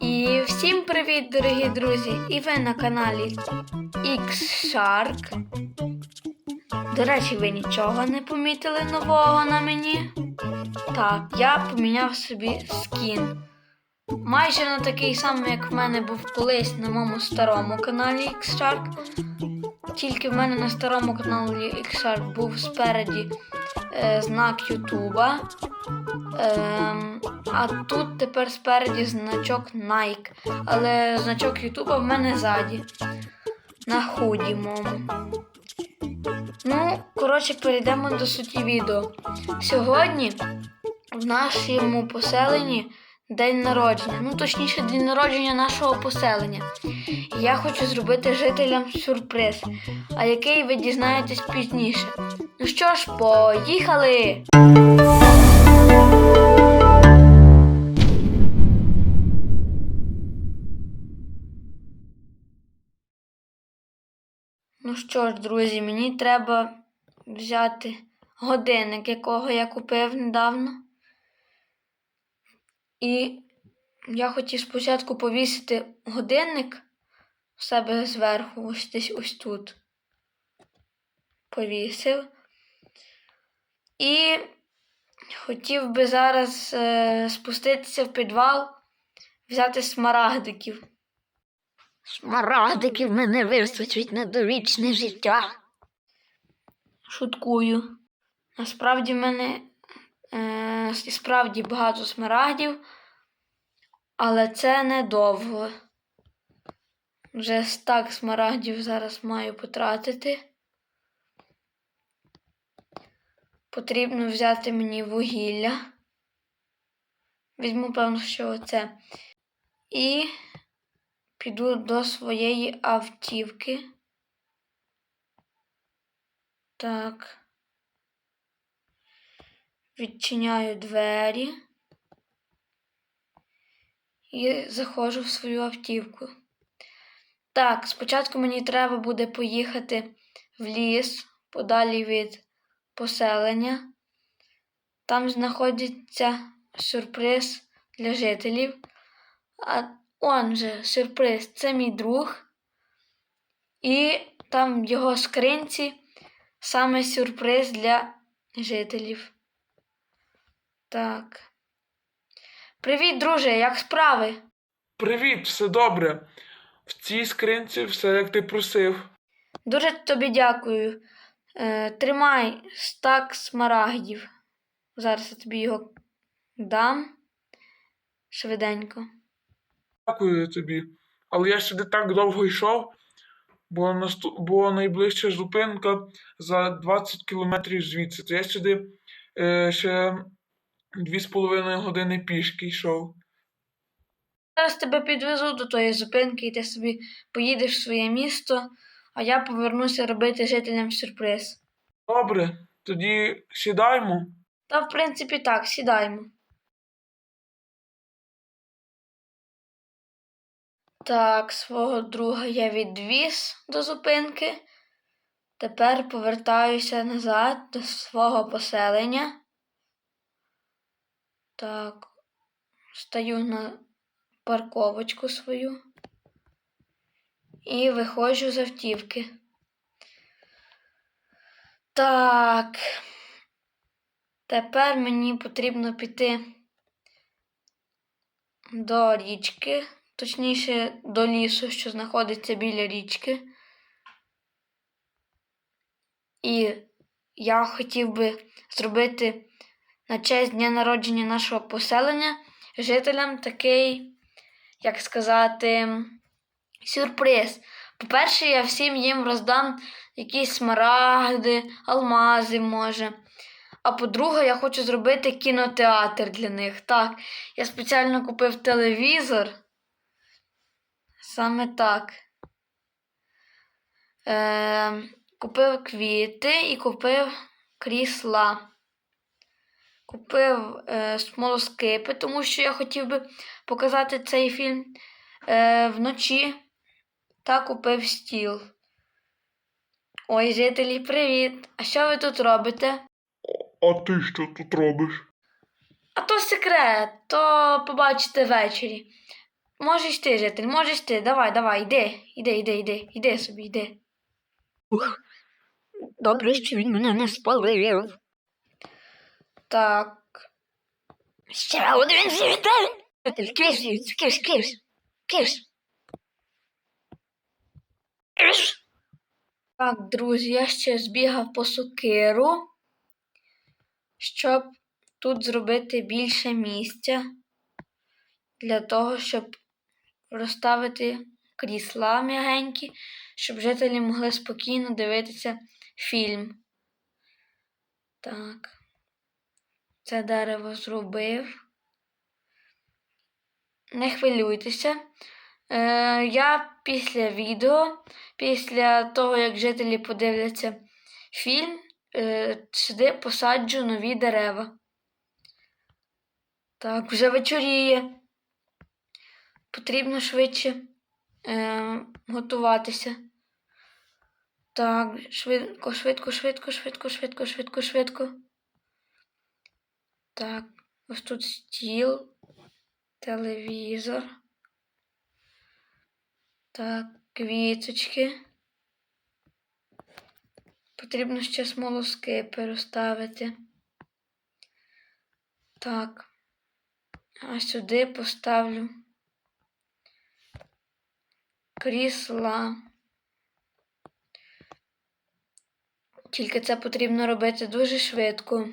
І всім привіт, дорогі друзі! І ви на каналі X-Shark. До речі, ви нічого не помітили нового на мені? Так, я поміняв собі скін. Майже на такий самий, як в мене був колись на моєму старому каналі X-Shark. Тільки в мене на старому каналі X-Shark був спереді е, знак Ютуба. Ем, а тут тепер спереді значок Nike. Але значок Ютуба в мене ззаді. На худі моєму. Ну, коротше, перейдемо до суті відео. Сьогодні в нашому поселенні день народження. Ну, точніше, день народження нашого поселення. Я хочу зробити жителям сюрприз, а який ви дізнаєтесь пізніше. Ну що ж, поїхали! Ну що ж, друзі, мені треба взяти годинник, якого я купив недавно. І я хотів спочатку повісити годинник в себе зверху, ось десь ось тут. Повісив. І хотів би зараз е, спуститися в підвал, взяти смарагдиків. Смарагдиків мене вистачить на довічне життя. Шуткую. Насправді в мене е, справді багато смарагдів, але це недовго. Вже стак смарагдів зараз маю потратити. Потрібно взяти мені вугілля. Візьму, певно, що оце. І піду до своєї автівки. Так. Відчиняю двері і заходжу в свою автівку. Так, спочатку мені треба буде поїхати в ліс подалі від поселення. Там знаходиться сюрприз для жителів. А он же сюрприз це мій друг. І там в його скринці саме сюрприз для жителів. Так. Привіт, друже, як справи? Привіт, все добре. В цій скринці все як ти просив. Дуже тобі дякую. Е, тримай стак смарагдів. Зараз я тобі його дам швиденько. Дякую тобі. Але я сюди так довго йшов, бо, наступ... бо найближча зупинка за 20 кілометрів звідси. То я сюди е, ще 2,5 години пішки йшов. Зараз тебе підвезу до тої зупинки, і ти собі поїдеш в своє місто, а я повернуся робити жителям сюрприз. Добре, тоді сідаймо. Та, в принципі, так, сідаємо. Так, свого друга я відвіз до зупинки. Тепер повертаюся назад до свого поселення. Так, стаю на парковочку свою і виходжу з автівки. Так. Тепер мені потрібно піти до річки, точніше до лісу, що знаходиться біля річки. І я хотів би зробити на честь дня народження нашого поселення жителям такий, як сказати, сюрприз. По-перше, я всім їм роздам якісь смарагди, алмази, може. А по-друге, я хочу зробити кінотеатр для них. Так, я спеціально купив телевізор. Саме так. Е, купив квіти і купив крісла. Купив е, смолоскипи, тому що я хотів би показати цей фільм е, вночі. Та купив стіл. Ой, жителі, привіт! А що ви тут робите? А ти що тут робиш? А то секрет, то побачите ввечері. Можеш ти, житель, можеш ти. Давай, давай, йди, йди, йди, йди, йди собі, йди. Добре, що він мене не спалив. Так. Ще один світель. Киш, киш, киш, киш. Так, друзі, я ще збігав по сокиру, щоб тут зробити більше місця для того, щоб розставити крісла м'ягенькі, щоб жителі могли спокійно дивитися фільм. Так, це дерево зробив. Не хвилюйтеся. Е, я після відео, після того, як жителі подивляться фільм, е, сюди посаджу нові дерева. Так, вже вечоріє. Потрібно швидше е, готуватися. Так, швидко, швидко, швидко, швидко, швидко, швидко, швидко. Так, ось тут стіл, телевізор. Так, квіточки. Потрібно ще смолоски переставити. Так. А сюди поставлю крісла. Тільки це потрібно робити дуже швидко,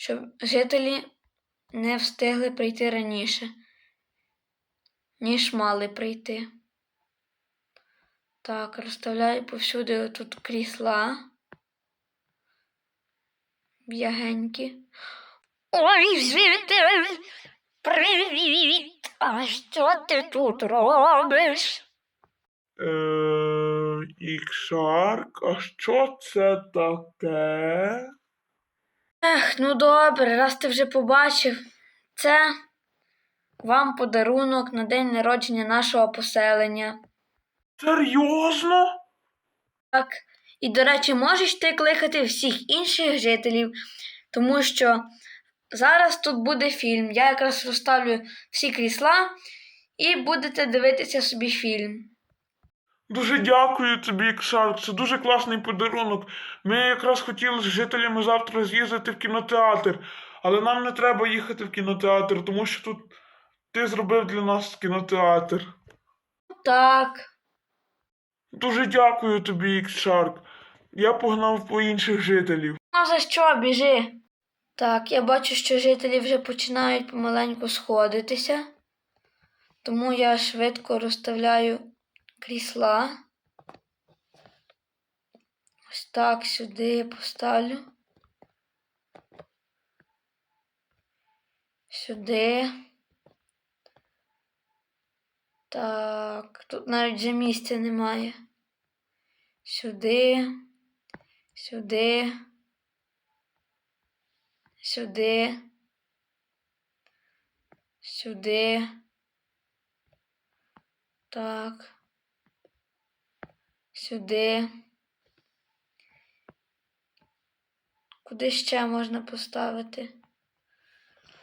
щоб жителі не встигли прийти раніше ніж мали прийти. Так, розставляю повсюди тут крісла. М'ягенькі. Ой, світель. Привіт. А що ти тут робиш? Е, Ікшарк, а що це таке? Ех, ну добре, раз ти вже побачив. Це вам подарунок на день народження нашого поселення. Серйозно? Так, і, до речі, можеш ти кликати всіх інших жителів, тому що зараз тут буде фільм. Я якраз розставлю всі крісла і будете дивитися собі фільм. Дуже дякую тобі, Ікшарк. Це дуже класний подарунок. Ми якраз хотіли з жителями завтра з'їздити в кінотеатр, але нам не треба їхати в кінотеатр, тому що тут ти зробив для нас кінотеатр. Так, Дуже дякую тобі, Ікшарк. Я погнав по інших жителів. а за що біжи? Так, я бачу, що жителі вже починають помаленьку сходитися, тому я швидко розставляю крісла. Ось так сюди поставлю. Сюди. Так, тут навіть вже місця немає. Сюди, сюди, сюди, сюди. Так. Сюди. Куди ще можна поставити?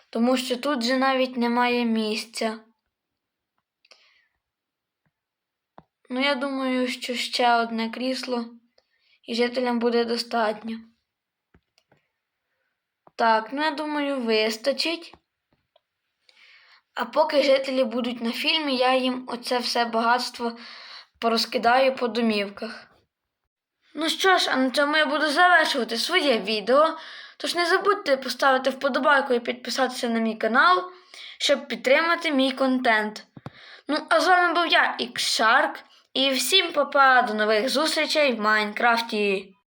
Тому що тут же навіть немає місця. Ну, я думаю, що ще одне крісло і жителям буде достатньо. Так, ну я думаю, вистачить. А поки жителі будуть на фільмі, я їм оце все багатство порозкидаю по домівках. Ну що ж, а на цьому я буду завершувати своє відео. Тож не забудьте поставити вподобайку і підписатися на мій канал, щоб підтримати мій контент. Ну, а з вами був я, Ікшарк, і всім па-па, до нових зустрічей в Майнкрафті.